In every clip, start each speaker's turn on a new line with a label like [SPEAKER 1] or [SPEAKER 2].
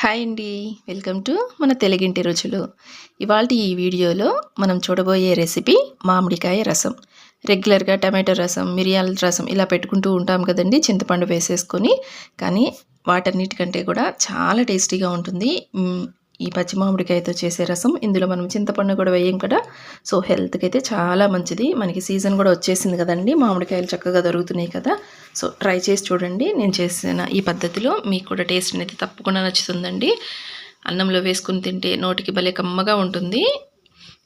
[SPEAKER 1] Hi అండి. Welcome to మన తెలుగింటి రుచులు. ఇవాళ ఈ వీడియోలో మనం చూడబోయే రెసిపీ మామిడికాయ రసం. రెగ్యులర్గా టమాటో రసం మిరియాల రసం ఇలా పెట్టుకుంటూ ఉంటాం కదండి. చింతపండు వేసేసుకొని కానీ వాటన్నిటికంటే కూడా చాలా టేస్టీగా ఉంటుంది. ఈ పచ్చి మామిడికాయతో చేసే రసం. ఇందులో మనం చింతపండు కూడా వేయం కదా. సో హెల్త్కి అయితే చాలా మంచిది. మనకి సీజన్ కూడా వచ్చేసింది కదండి. మామిడికాయలు చక్కగా దొరుకుతున్నాయి కదా. సో ట్రై చేసి చూడండి. నేను చేసిన ఈ పద్ధతిలో మీకు కూడా టేస్ట్ అనేది తప్పకుండా నచ్చుతుందండి. అన్నంలో వేసుకుని తింటే నోటికి భలే కమ్మగా ఉంటుంది.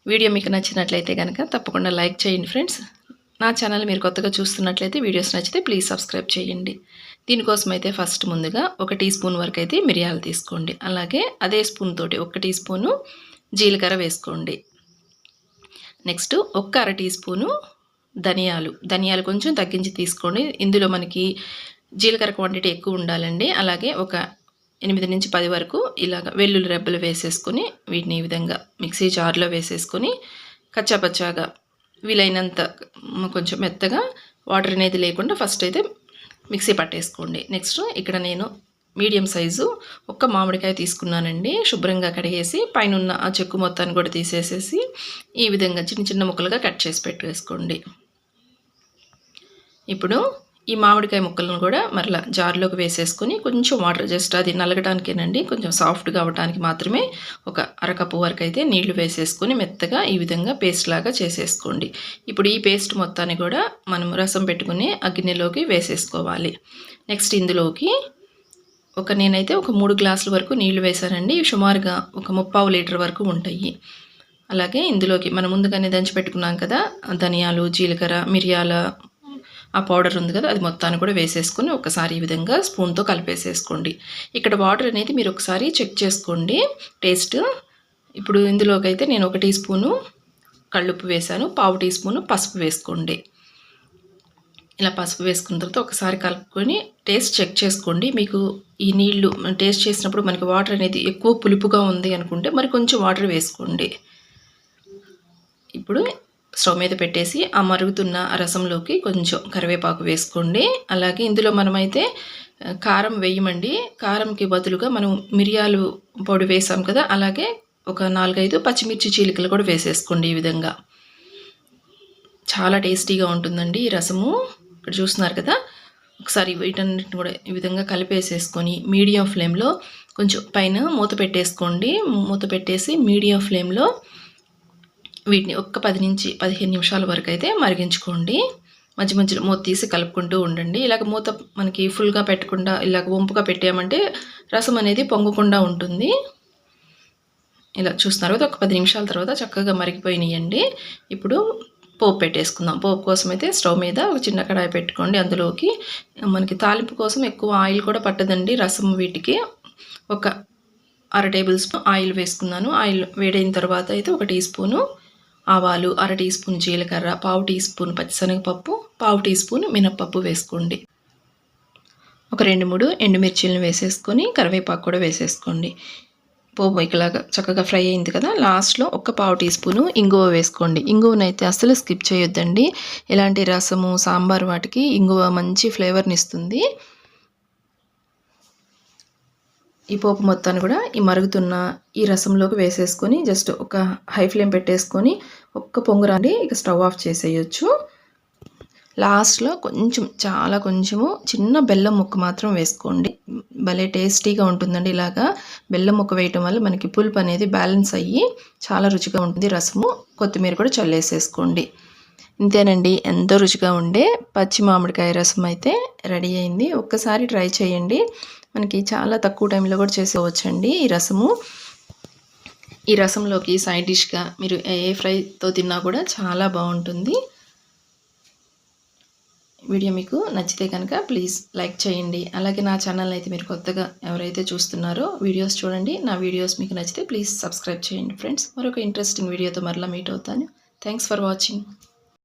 [SPEAKER 1] వీడియో మీకు నచ్చినట్లయితే కనుక తప్పకుండా లైక్ చేయండి ఫ్రెండ్స్. నా ఛానల్ మీరు కొత్తగా చూస్తున్నట్లయితే వీడియోస్ నచ్చితే ప్లీజ్ సబ్స్క్రైబ్ చేయండి. దీనికోసం అయితే ఫస్ట్ ముందుగా ఒక టీ స్పూన్ వరకు అయితే మిరియాలు తీసుకోండి. అలాగే అదే స్పూన్ తోటి ఒక టీ స్పూను జీలకర్ర వేసుకోండి. నెక్స్ట్ ఒక్క అర టీ స్పూను ధనియాలు. ధనియాలు కొంచెం తగ్గించి తీసుకోండి. ఇందులో మనకి జీలకర్ర క్వాంటిటీ ఎక్కువ ఉండాలండి. అలాగే ఒక ఎనిమిది నుంచి పది వరకు ఇలాగ వెల్లుల్లి రెబ్బలు వేసేసుకొని వీటిని ఈ విధంగా మిక్సీ జార్లో వేసేసుకొని కచ్చాపచ్చాగా వీలైనంత కొంచెం మెత్తగా వాటర్ అనేది లేకుండా ఫస్ట్ అయితే మిక్సీ పట్టేసుకోండి. నెక్స్ట్ ఇక్కడ నేను మీడియం సైజు ఒక్క మామిడికాయ తీసుకున్నానండి. శుభ్రంగా కడిగేసి పైన ఉన్న ఆ చెక్కు మొత్తాన్ని కూడా తీసేసేసి ఈ విధంగా చిన్న చిన్న ముక్కలుగా కట్ చేసి పెట్టేసుకోండి. ఇప్పుడు ఈ మామిడికాయ ముక్కలను కూడా మరలా జార్లోకి వేసేసుకొని కొంచెం వాటర్ జస్ట్ అది నలగడానికేనండి కొంచెం సాఫ్ట్గా అవ్వడానికి మాత్రమే ఒక అరకప్పు వరకు అయితే నీళ్ళు వేసేసుకొని మెత్తగా ఈ విధంగా పేస్ట్ లాగా చేసేసుకోండి. ఇప్పుడు ఈ పేస్ట్ మొత్తాన్ని కూడా మనం రసం పెట్టుకుని అగ్నిలోకి వేసేసుకోవాలి. నెక్స్ట్ ఇందులోకి ఒక నేనైతే ఒక మూడు గ్లాసుల వరకు నీళ్ళు వేశానండి. సుమారుగా ఒక ముప్పావు లీటర్ వరకు ఉంటాయి. అలాగే ఇందులోకి మనం ముందుగానే దంచి పెట్టుకున్నాం కదా ధనియాలు జీలకర్ర మిరియాల ఆ పౌడర్ ఉంది కదా అది మొత్తాన్ని కూడా వేసేసుకొని ఒకసారి ఈ విధంగా స్పూన్తో కలిపేసేసుకోండి. ఇక్కడ వాటర్ అనేది మీరు ఒకసారి చెక్ చేసుకోండి. టేస్ట్ ఇప్పుడు ఇందులోకైతే నేను ఒక టీ స్పూను కళ్ళుప్పు వేశాను పావు టీ స్పూను పసుపు వేసుకోండి. ఇలా పసుపు వేసుకున్న తర్వాత ఒకసారి కలుపుకొని టేస్ట్ చెక్ చేసుకోండి. మీకు ఈ నీళ్ళు టేస్ట్ చేసినప్పుడు మనకి వాటర్ అనేది ఎక్కువ పులుపుగా ఉంది అనుకుంటే మరి కొంచెం వాటర్ వేసుకోండి. ఇప్పుడు స్టవ్ మీద పెట్టేసి ఆ మరుగుతున్న రసంలోకి కొంచెం కరివేపాకు వేసుకోండి. అలాగే ఇందులో మనమైతే కారం వేయమండి. కారంకి బదులుగా మనం మిరియాలు పొడి వేసాం కదా అలాగే ఒక నాలుగైదు పచ్చిమిర్చి చీలికలు కూడా వేసేసుకోండి ఈ విధంగా. చాలా టేస్టీగా ఉంటుందండి ఈ రసము. ఇక్కడ చూస్తున్నారు కదా ఒకసారి వీటన్నిటిని కూడా ఈ విధంగా కలిపేసేసుకొని మీడియం ఫ్లేమ్లో కొంచెం పైన మూత పెట్టేసుకోండి. మూత పెట్టేసి మీడియం ఫ్లేమ్లో వీటిని ఒక్క పది నుంచి పదిహేను నిమిషాల వరకు అయితే మరిగించుకోండి. మధ్య మధ్యలో మూత తీసి కలుపుకుంటూ ఉండండి. ఇలాగ మూత మనకి ఫుల్గా పెట్టకుండా ఇలాగ వంపుగా పెట్టామంటే రసం అనేది పొంగకుండా ఉంటుంది. ఇలా చూస్తున్నారు కదా ఒక పది నిమిషాల తర్వాత చక్కగా మరిగిపోయినాయండి. ఇప్పుడు పోపు పెట్టేసుకుందాం. పోపు కోసం అయితే స్టవ్ మీద ఒక చిన్న కడాయి పెట్టుకోండి. అందులోకి మనకి తాలింపు కోసం ఎక్కువ ఆయిల్ కూడా పట్టదండి రసం వీటికి. ఒక అర టేబుల్ స్పూన్ ఆయిల్ వేసుకున్నాను. ఆయిల్ వేడైన తర్వాత అయితే ఒక టీ స్పూను ఆవాలు అర టీ స్పూన్ జీలకర్ర పావు టీ స్పూన్ పచ్చిశనగపప్పు పావు టీ స్పూన్ మినప్పప్పు వేసుకోండి. ఒక రెండు మూడు ఎండుమిర్చిలను వేసేసుకొని కరివేపాకు కూడా వేసేసుకోండి. పోపు ఇలాగా చక్కగా ఫ్రై అయింది కదా లాస్ట్లో ఒక పావు టీ స్పూను ఇంగువ వేసుకోండి. ఇంగువనైతే అస్సలు స్కిప్ చేయొద్దండి. ఇలాంటి రసము సాంబార్ వాటికి ఇంగువ మంచి ఫ్లేవర్ని ఇస్తుంది. ఈ పోపు మొత్తాన్ని కూడా ఈ మరుగుతున్న ఈ రసంలోకి వేసేసుకొని జస్ట్ ఒక హై ఫ్లేమ్ పెట్టేసుకొని ఒక్క పొంగురాండి ఇక స్టవ్ ఆఫ్ చేసేయచ్చు. లాస్ట్లో కొంచెం చాలా కొంచెము చిన్న బెల్లం ముక్క మాత్రం వేసుకోండి. భలే టేస్టీగా ఉంటుందండి ఇలాగా. బెల్లం ముక్క వేయటం వల్ల మనకి పులుపు అనేది బ్యాలెన్స్ అయ్యి చాలా రుచిగా ఉంటుంది రసము. కొత్తిమీర కూడా చల్లేసేసుకోండి. ఇంతేనండి ఎంతో రుచిగా ఉండే పచ్చి మామిడికాయ రసం అయితే రెడీ అయింది. ఒక్కసారి ట్రై చేయండి. మనకి చాలా తక్కువ టైంలో కూడా చేసుకోవచ్చండి ఈ రసము. ఈ రసంలోకి సైడ్ డిష్గా మీరు ఏ ఫ్రైతో తిన్నా కూడా చాలా బాగుంటుంది. వీడియో మీకు నచ్చితే కనుక ప్లీజ్ లైక్ చేయండి. అలాగే నా ఛానల్ అయితే మీరు కొత్తగా ఎవరైతే చూస్తున్నారో వీడియోస్ చూడండి. నా వీడియోస్ మీకు నచ్చితే ప్లీజ్ సబ్స్క్రైబ్ చేయండి. ఫ్రెండ్స్ మరొక ఇంట్రెస్టింగ్ వీడియోతో మరలా మీట్ అవుతాను. Thanks for watching.